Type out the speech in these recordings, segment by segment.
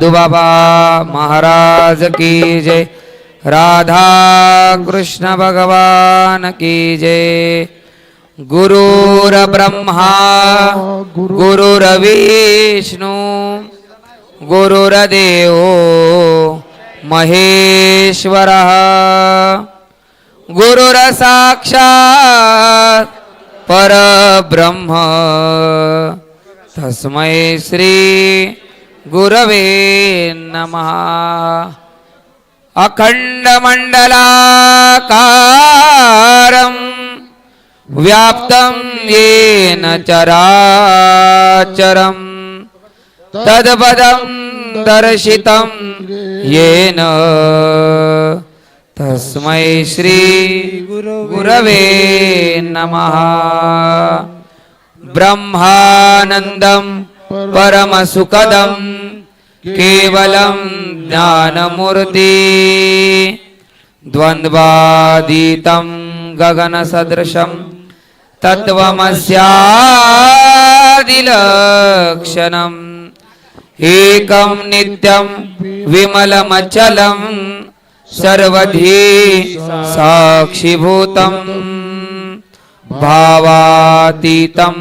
बाबा महाराज की जय। राधा कृष्ण भगवान की जय। गुरुर ब्रह्मा गुरुर्विष्णू गुरुर्देव महेश्वरः। गुरुरसाक्षात् परब्रह्म। तस्मै श्री गुरवे नमः। अखण्डमण्डलाकारं व्याप्तं येन चराचरं। तद्पदं दर्शितं येन। तस्मै श्री गुरवे नमः। ब्रह्मानन्दम् परमसुखदं केवलं ज्ञानमूर्ति द्वन्द्वातीतं गगनसदृशं तत्त्वमस्यादिलक्षणम् एकं नित्यं विमलमचलं सर्वधी साक्षीभूतं भावातीतं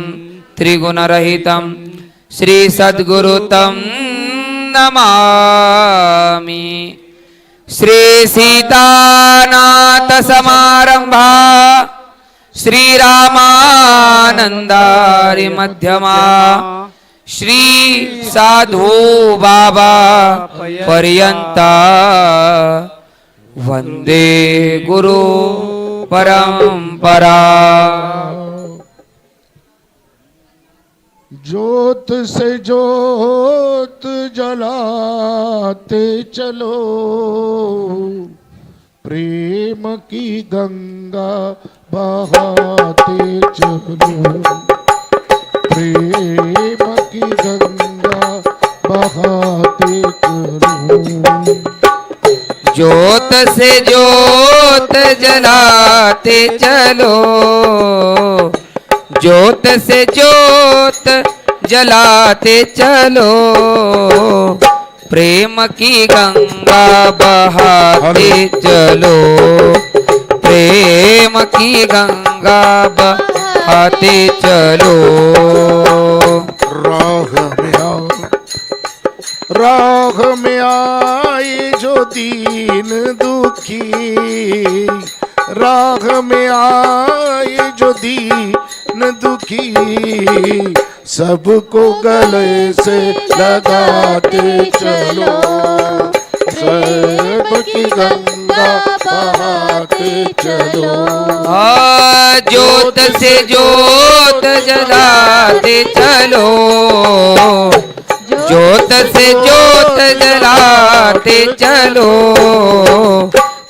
त्रिगुणरहितं श्रीसद्गुरुतं नमामि। श्रीसीतानाथसमारम्भा श्रीरामानन्दारि मध्यमा। श्री साधु बाबा पर्यन्ता वन्दे गुरु परम्परा ज्योत से ज्योत जलाते चलो। प्रेम की गंगा बहाते चलो। प्रेम की गंगा बहाते चलो। ज्योत से ज्योत जलाते चलो। ज्योत से ज्योत जलाते चलो। प्रेम की गंगा बहाते चलो। प्रेम की गंगा बहाते चलो। राह में आओ। राह में आए जो दीन दुखी। राह में आए जो दीन दुखी। सबको गले से लगाते चलो। सबकी गंगा बहाते चलो। आ, ज्योत से जोत जलाते चलो। जोत से जोत जलाते चलो।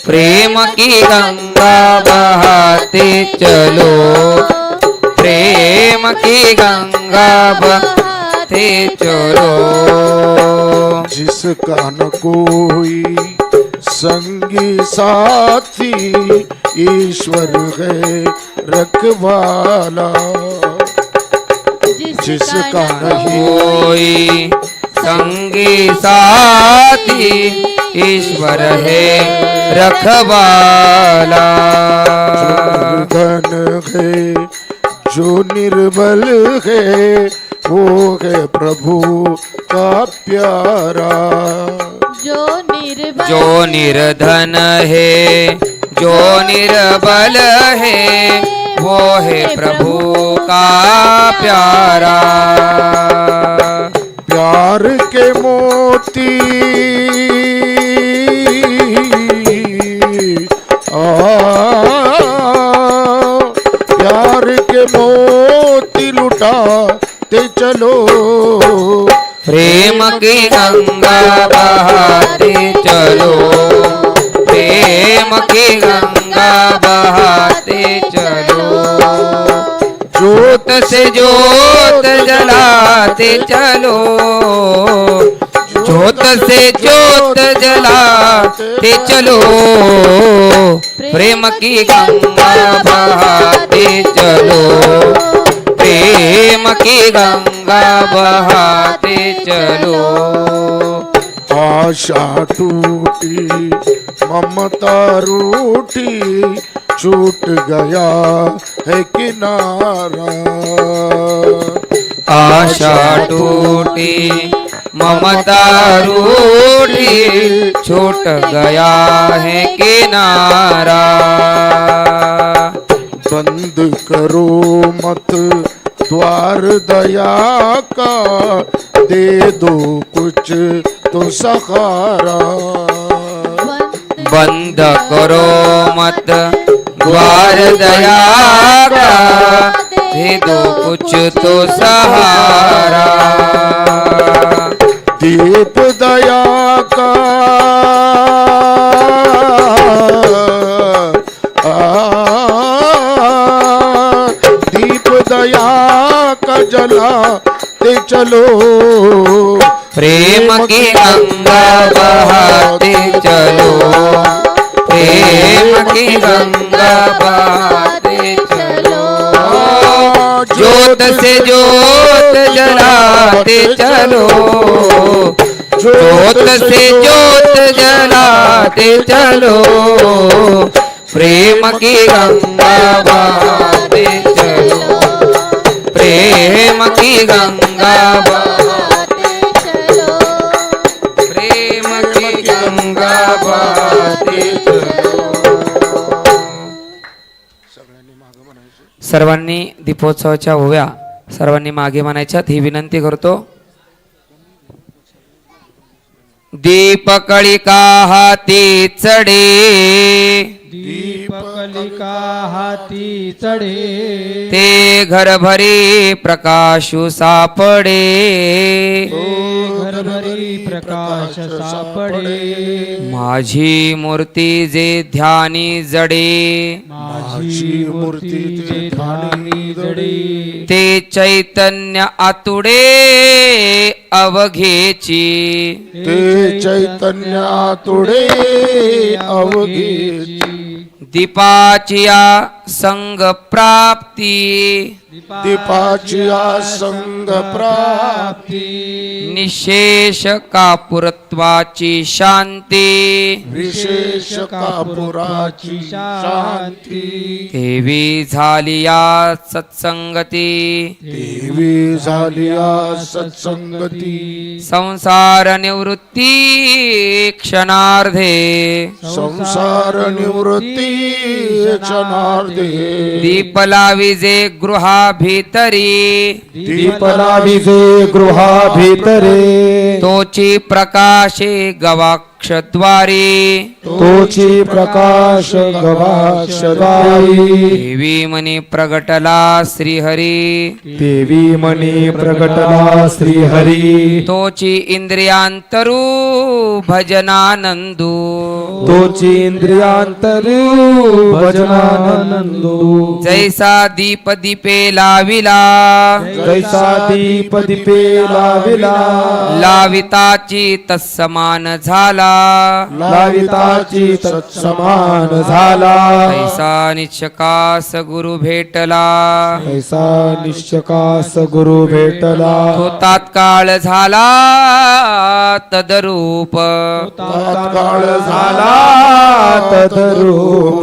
प्रेम की गंगा बहाते चलो। की गंगा बहाते चलो जिसका न कोई संगी साथी ईश्वर है रखवाला। जिसका नहीं कोई संगी साथी ईश्वर है रखवाला। धन है जो निर्बल है वो है प्रभु का प्यारा। जो निर्बल जो निर्धन है जो निर्बल है वो है प्रभु का प्यारा। प्यार के मोती से ज्योत जलाते चलो। ज्योत से ज्योत जलाते चलो। प्रेम की गंगा बहाते चलो। प्रेम की गंगा बहाते चलो। आशा टूटी, ममता रूठी छूट गया है किनारा। आशा टूटी ममता रूठी छूट गया है किनारा। बंद करो मत द्वार दया का दे दो कुछ तो सहारा। बंद करो मत द्वार दया का दे दो कुछ तो सहारा। दीप दया का आ, दीप दया का जला ते चलो। प्रेम की गंगा बहाते चलो। प्रेम की गंगा बहाते चलो। ज्योत से ज्योत जलाते चलो। जोत से जोत जलाते चलो। प्रेम की गंगा बहाते चलो। प्रेम की गंगा बहाते प्रेम की गंगा बहाते सर्वांनी दीपोत्सवाच्या होव्या सर्वांनी मागे म्हणायच्यात ही विनंती करतो. दीपकळिका हाती चढे? दीपकलिका हाती चढे. ते घरभरी प्रकाशु सापडे. घरभरी प्रकाश सापडे. माझी मूर्ती जे ध्यानी जडे. माझी मूर्ती जे ध्यानी जडे. ते चैतन्य आतुडे अवघेची. ते चैतन्य तुडे अवघेची. दीपाचिया संग प्राप्ती. दीपाची आसंग प्राप्ती. निशेष कापुरत्वाची शांती. विशेष कापुराची शांती. देवी झाली या सत्संगती. देवी झालिया सत्संगती. संसार निवृत्ती क्षणार्धे. संसार निवृत्ती क्षणार्धे. दीप लाविजे गृहा भीतरी दीपला विजे गृहा भीतरे तोची प्रकाशे गवाक्षद्वारी। तोची प्रकाश गवाक्षदायी देवी मनी प्रगटला श्रीहरी। देवी मनी प्रगटला श्रीहरी। तोची इंद्रियांतरू भजनानंदू। तोची इंद्रियांतरू भजनानंदू। जैसा दीप दीपे लाविला। जैसा दीप दीपे लाविला। लाविताची तत्समान झाला। लाविताची तत्समान झाला। ऐसा निश्चकास गुरु भेटला। ऐसा निश्चकास गुरु भेटला। तो तात्काळ झाला तदरूप। तात्काळ झाला तदरूप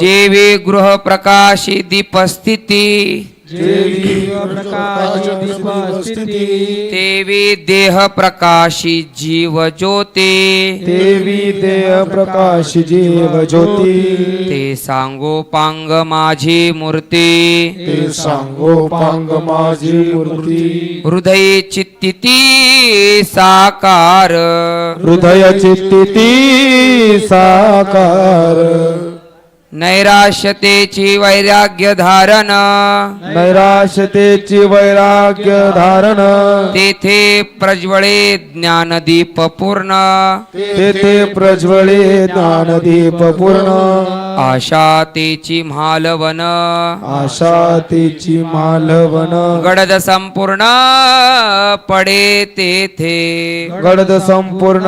जेवी गृह प्रकाशी दीपस्थिती। देवी देह प्रकाशी जीव ज्योती देवी देह प्रकाश जीव ज्योती ते सांगो पांग माझी मूर्ती। ते सांगोपांग माझी मूर्ती। हृदय चित्तिती साकार। हृदय चित्ती साकार। नैराश्यतेची वैराग्य धारण नैराश्यतेची वैराग्य धारण तेथे प्रज्वळे ज्ञानदीप पूर्ण। तेथे प्रज्वळे ज्ञानदीप पूर्ण। आशा तेची म्हालवन. आशा तेची मालवण गडद संपूर्ण पडे तेथे. गडद संपूर्ण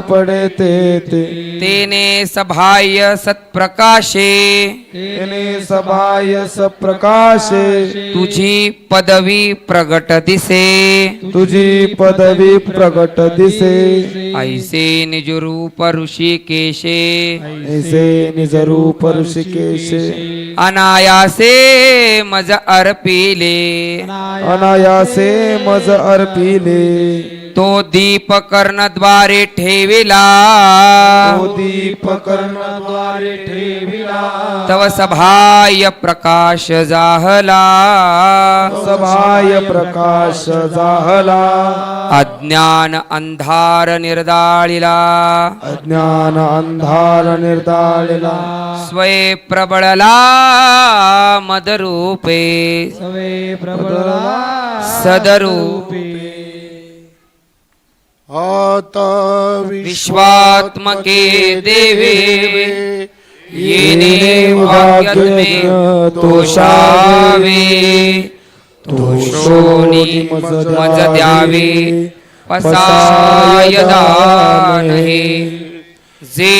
पडे ते ते तेने सभाय सत्प्रकाशे. तेने सभाय सप्रकाशे तुझी पदवी प्रगट दिसे. तुझी पदवी प्रगट दिसे. ऐसे निजरूप ऋषिकेशे. ऐसे निज रूप ऋषिकेशे। अनायासे मज अर्पिले। अनायासे मज अर्पिले। तो दीप कर्णद्वारे ठेविला। तो दीप कर्णद्वारे ठेविला। तव सभाय प्रकाश जाहला। सभाय प्रकाश जाहला। अज्ञान अंधार निर्दाळिला। अज्ञान अंधार निर्दाळिला। स्वये प्रबळला मदरूपे. सदरूपे. आता विश्वात्मके देवे. येणे भाग्यत्मे तोषावे तोषोनी मज द्यावे. पसायदानहे जे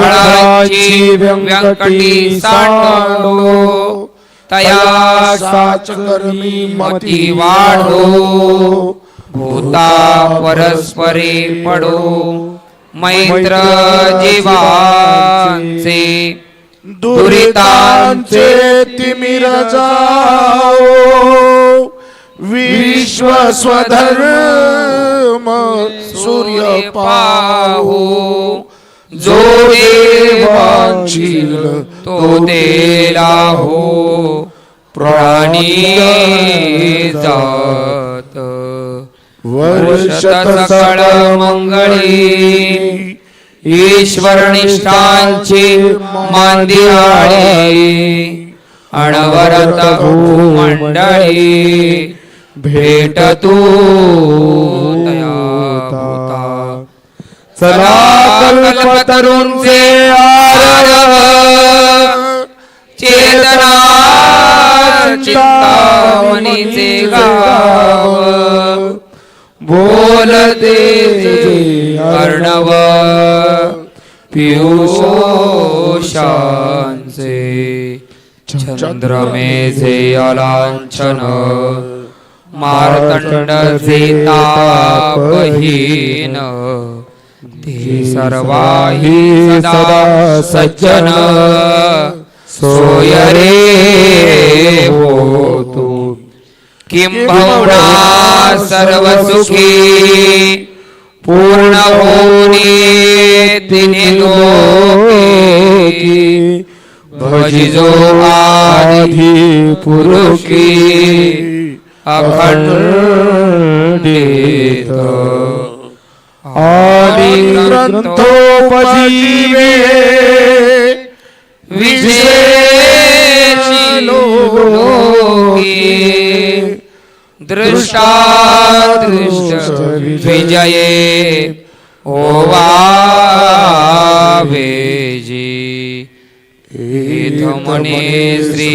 फळाची व्यंकटी सांडो तया साच कर्मी मती वाढो भूता परस्परे पडो मैत्र जीवांचे दुरितांचे तिमिर जाओ विश्व स्वधर्म सूर्य पाहो जो देवांशील तो देला हो. प्राणी जात. वर्षत सकळ मंगळी. ईश्वर निष्ठांची अणवरत मंडळी भेट तू तया चला कल्पतरूंचे आर चेतना चिंतामणीचे गाव बोलते अर्णव पियुषांचे चंद्रमेचे अलांछन मार्तंड तापहीन ते सर्वाही सदा सज्जन सोय रे होतो किंबहुना सर्व सुखी पूर्ण होनी तिने लोकी भजिजो आधी पुरुषी अखंडित आदि ग्रंथोपजीवे विशेषी लोकी दृष्टा दृष्ट विजये ओवावेजी इधमने श्री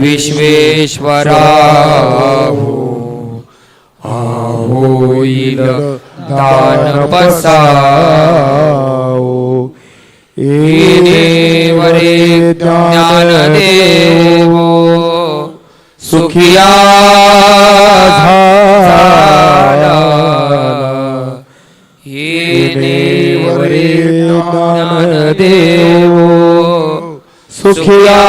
विश्वेश्वरा होईल दान पसाओ वरे ज्ञानदेव। सुखिया झाला येणे वरे ज्ञानदेव। सुखिया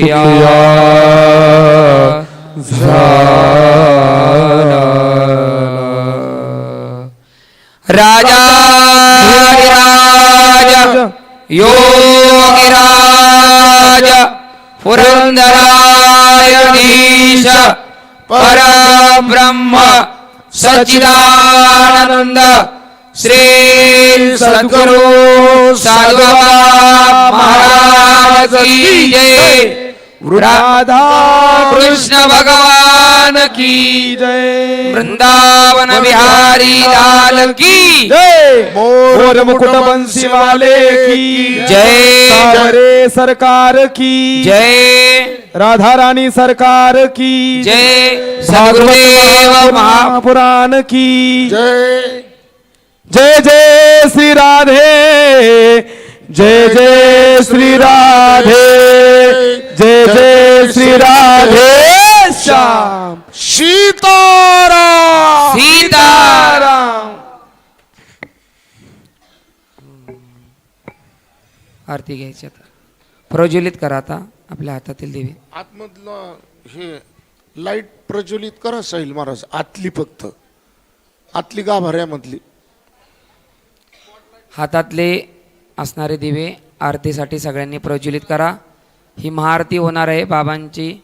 सुखिया राजा राज योगिराज पुरंदरायधीश परब्रह्म सच्चिदानंद श्री सद्गुरु साधुबाबा महाराज की जय। राधा कृष्ण भगवान की जय. वृंदावन बिहारी लाल की जय. मोर मुकुट बंसी वाले की जय. सरकार की जय. राधा रानी सरकार की जय. महा महापुराण की जय. जय जय श्री राधे. जय जय श्री राधे जय जय श्री राधे। श्याम। सीताराम। सीताराम। आरती घ्यायची आता. प्रज्वलित करा आता आपल्या हातातील दिवे. आतमधलं हे लाइट प्रज्वलित करा साहिल महाराज. आतली फक्त. आतली गाभाऱ्यामधली. हातातले असणारे दिवे आरतीसाठी सगळ्यांनी प्रज्वलित करा. ही महाआरती होणार आहे बाबांची.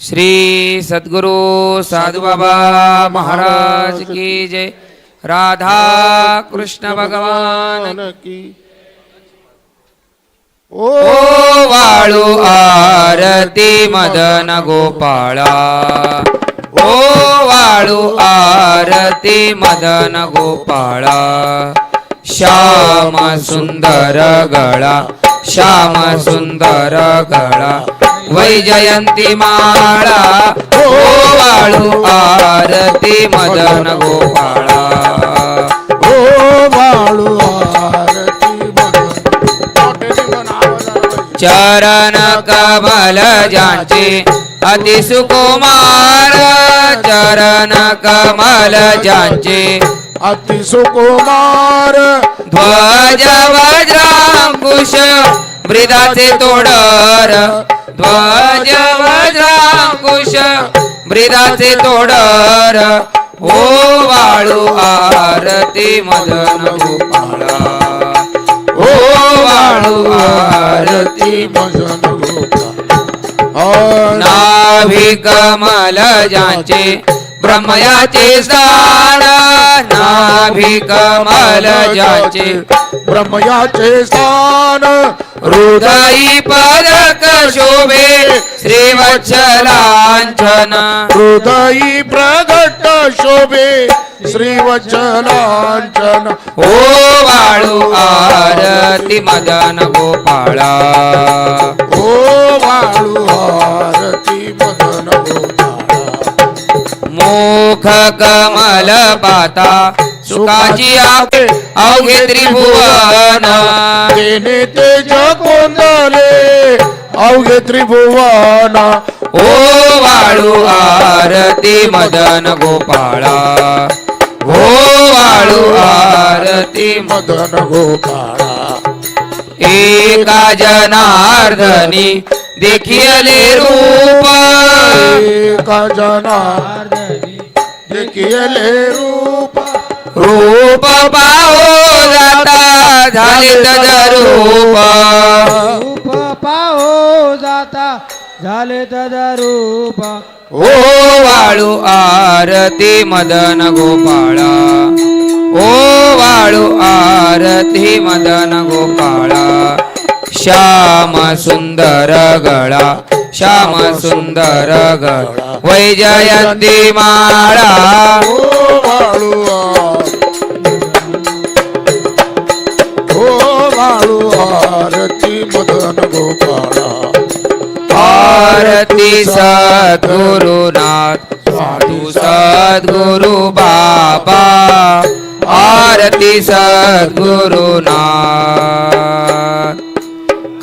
श्री सद्गुरु साधू बाबा महाराज की जय. राधा कृष्ण भगवान की ओ वाळू आरती मदन गोपाळा. ओ वाळू आरती मदन गोपाळा. श्याम सुंदर गळा श्याम सुंदर गळा वैजयंती माळा. ओ वाळू आरती मदन गोपाळा. चरण कमल जाचे अति सुकुमार चरण कमल जाचे। अति सुकुमार। ध्वज वज्रांकुश ब्रिदाचे तोडर। ध्वज वज्रांकुश ब्रिदाचे तोडर। ओ वाळू आरती मदन गोपाळा। कमल जाचे ब्रह्मयाचे स्थान नाभि कमल जाचे ब्रह्मयाचे स्थान हृदयी पदक शोभे श्रीवत्सलांछन। हृदयी प्रगट शोभे श्रीवचलांचन ओ वाळू आरती मदन गोपाळा। ओ वाळू आरती मदन गोपाळा। मुख कमल पाता सुखाची आहे अवघे त्रिभुवन तेने तेज कोंदले अवघे त्रिभुवन ओ वाळू आरती मदन गोपाळा। वाळू आरती मदन गोपाळा. एका जनार्दनी देखियले रूप. एका जनार्दनी देखिले रूप. रूप पाहो जाता झाले तद रूप रूप पाहो जाता झाले तदरूप ओ वाळू आरती मदन गोपाळा. ओ वाळू आरती मदन गोपाळा. श्याम सुंदर गळा श्याम सुंदर गळा. वैजयंती माळा. ओ वाळू आरती सद्गुरुनाथ साधू सद्गुरु बाबा आरती सद्गुरुनाथ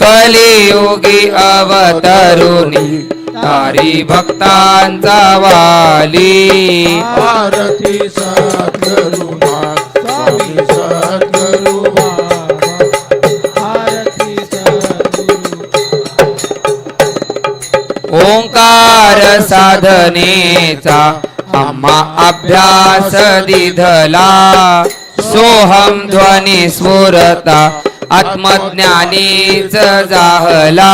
कलियुगी अवतरुणी तारी भक्तांचा वाली। आरती सद्गुरुनाथ स्वामी सद्गुरु उपकार साधनेचा अम्मा अभ्यास दिधला. सोहम ध्वनी स्फुरता आत्मज्ञानीच जाहला.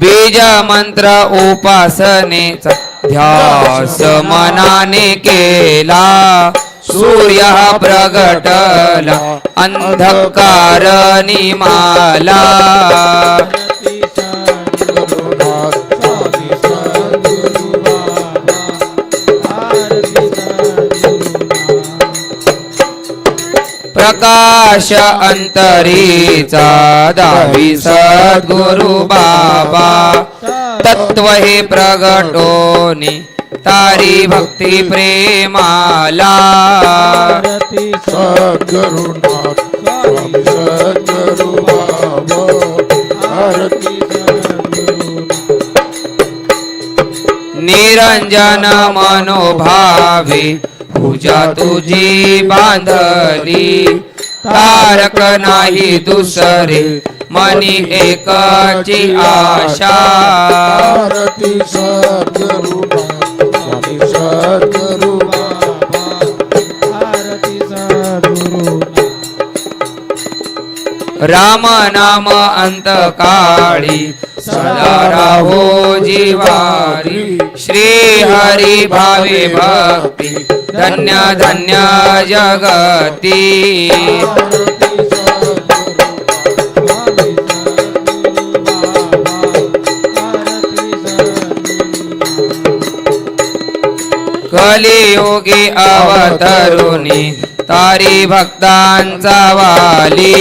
बीज मंत्र उपासनेचा ध्यास मनाने केला सूर्य प्रगटला अंधकार निमाला प्रकाश अंतरीचा दावी सद्गुरु बाबा। तत्व हे प्रगटोनी। तारी भक्ती प्रेमाला। निरंजन मनोभावे पूजा तुझी बांधली। तारक नाही दुसरे मनी एकाची आशा. भारती सद्गुरुनाथ स्वामी सद्गुरु भारती सद्गुरु राम नाम अंतकाळी सदा राहो जीवारी. श्री हरी भावे भक्ती धन्य धन्य जगती. कलियोगी अवतरुणी तारी भक्तांचा वाली.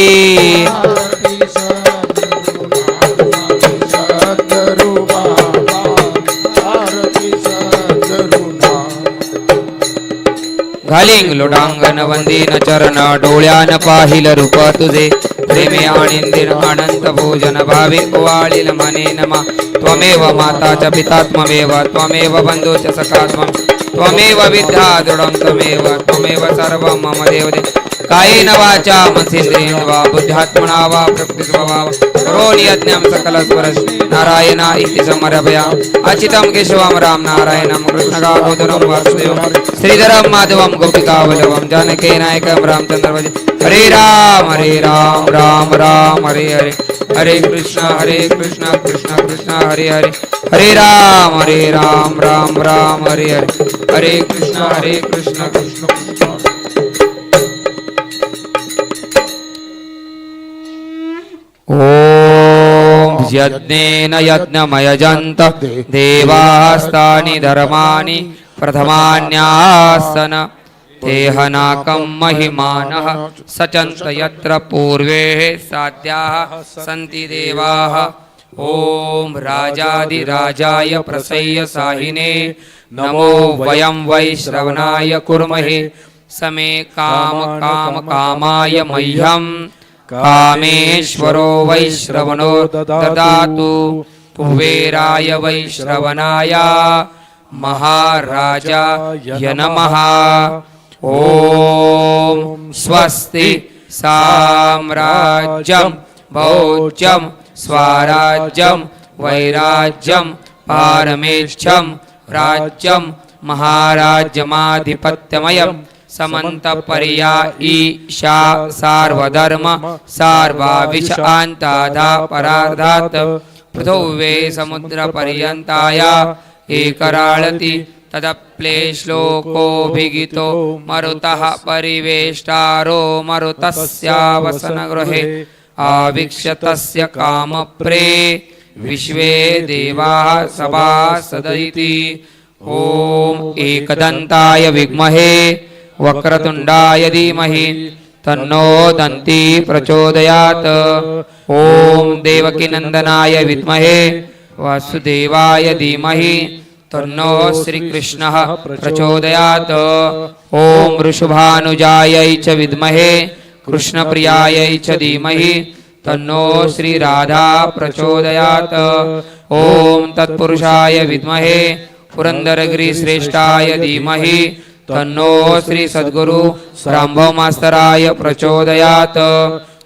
घालिंग लोटांगण वंदीन चरण डोळ्यान पाहिल रूप तुझे. प्रेमे आनंदीन अनंत भोजन भावे ओवाळील मने नमा. त्वमेव माता च पितात्ममेव त्वमेव बंधू च सखा त्वमेव विद्या दृढं त्वमेव त्वमेव सर्वं मम देवते। कायेन वाचा मनसेन्द्रियेण वा, बुद्ध्यात्मना वा प्रकृतिस्वभाव करोमि यज्ञं सकलस्वरस् नारायण इति समर्पया। अचितं केशवं राम नारायणं कृष्णगागोदरं वासुदेवं, श्रीधरं माधवं, गोपिकावल्लभं, जानकी नायकं हरे राम हरे राम राम राम, हरे हरे। हरे कृष्ण हरे कृष्ण कृष्ण कृष्ण, हरे हरे। हरे राम हरे राम राम राम, हरे हरे। हरे कृष्ण हरे कृष्ण कृष्ण। यज्ञेन यज्ञमयजन्त देवास्तानि धर्माणि प्रथमान्यासन तेहनाकं महिमानः सचन्त यत्र पूर्वे साध्याः सन्ति देवाः। ॐ राजाधिराजाय प्रसय्य साहिने नमो वयं वै श्रवणाय कुर्महे समे काम काम कामाय मह्यम् कामेश्वरो वैश्रवणो ददातु। कुबेराय वैश्रवणाय महाराजाय नमः। ॐ स्वस्ति साम्राज्यं भौज्यं स्वराज्यं वैराज्यं पारमेष्ठ्यं राज्यं महाराज्यमाधिपत्यमयं समन्तपर्या ईशा सार्वधर्म सार्वाविश आन्ताधा परार्धात् पृथिवे समुद्रपर्यन्ताया एकराळति तदप्लेश्लोकोऽभिगितो मरुतः परिवेष्टारो मरुतस्यावसनगृहे आवीक्ष्य तस्य कामप्रे विश्वे देवाः सभासदिति ॐ एकदन्ताय विद्महे वक्रतुण्डाय धीमहि तन्नो दन्ती प्रचोदयात्। ॐ देवकीनन्दनाय विद्महे वासुदेवाय धीमहि तन्नो श्रीकृष्णः प्रचोदयात्। ॐ वृषभानुजायै च विद्महे कृष्णप्रियायै च धीमहि तन्नो श्रीराधा प्रचोदयात्। ॐ तत्पुरुषाय विद्महे पुरन्दरगिरिश्रेष्ठाय धीमहि तन्नो श्री सद्गुरु रामभावमास्तराय प्रचोदयात्।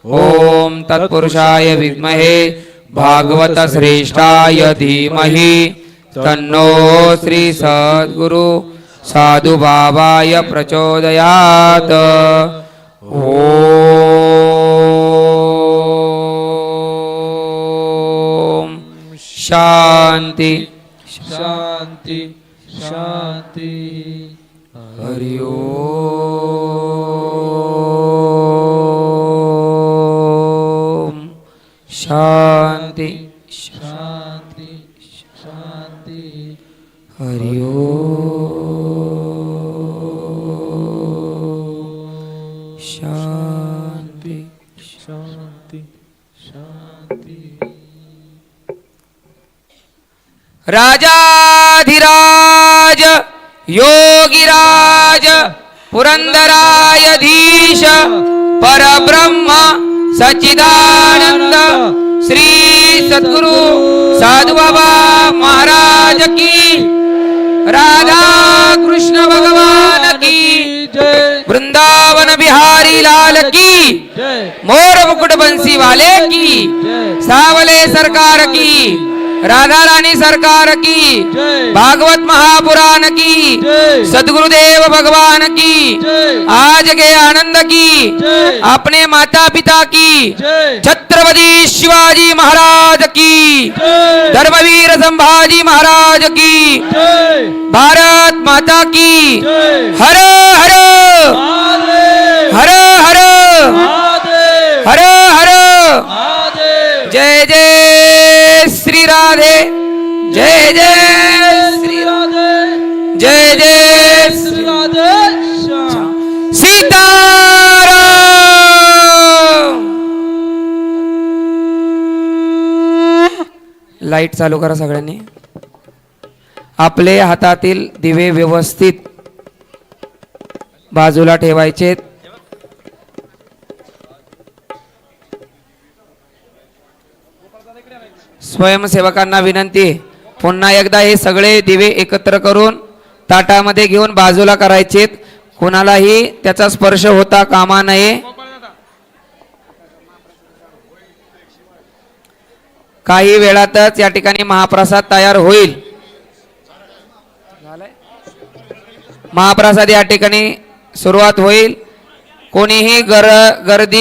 ओम तत्पुरुषाय विद्महे भागवत श्रेष्ठाय धीमहि। तन्नो श्री सद्गुरु साधु बाबाय प्रचोदयात्। ओम शान्ति। शांती राजाधिराज योगिराज पुरंदरायधीश परब्रह्म सच्चिदानंद श्री सद्गुरु साधु बाबा महाराज की राधा कृष्ण भगवान की वृंदावन बिहारी लाल की मोर मुकुट बंसी वाले की सावले सरकार की राधा रानी सरकार की भागवत महापुराण की सदगुरुदेव भगवान की आज के आनंद की अपने माता पिता की छत्रपति शिवाजी महाराज की धर्मवीर संभाजी महाराज की भारत माता की हर हर। हर हर। हर हर। जय जय श्री राधे जय जय श्री राधे जय जय श्री राधे सीता लाइट चालू करा सगळ्यांनी. आपले हातातील दिवे व्यवस्थित बाजूला ठेवायचे स्वयंसेवकांना विनंती. पुन्हा एकदा हे सगळे दिवे एकत्र करून ताटामध्ये घेऊन बाजूला करायचेत कोणालाही त्याचा स्पर्श होता कामा नये. काही वेळातच या ठिकाणी महाप्रसाद तयार होईल. महाप्रसाद या ठिकाणी सुरुवात होईल. कोणीही गर गर्दी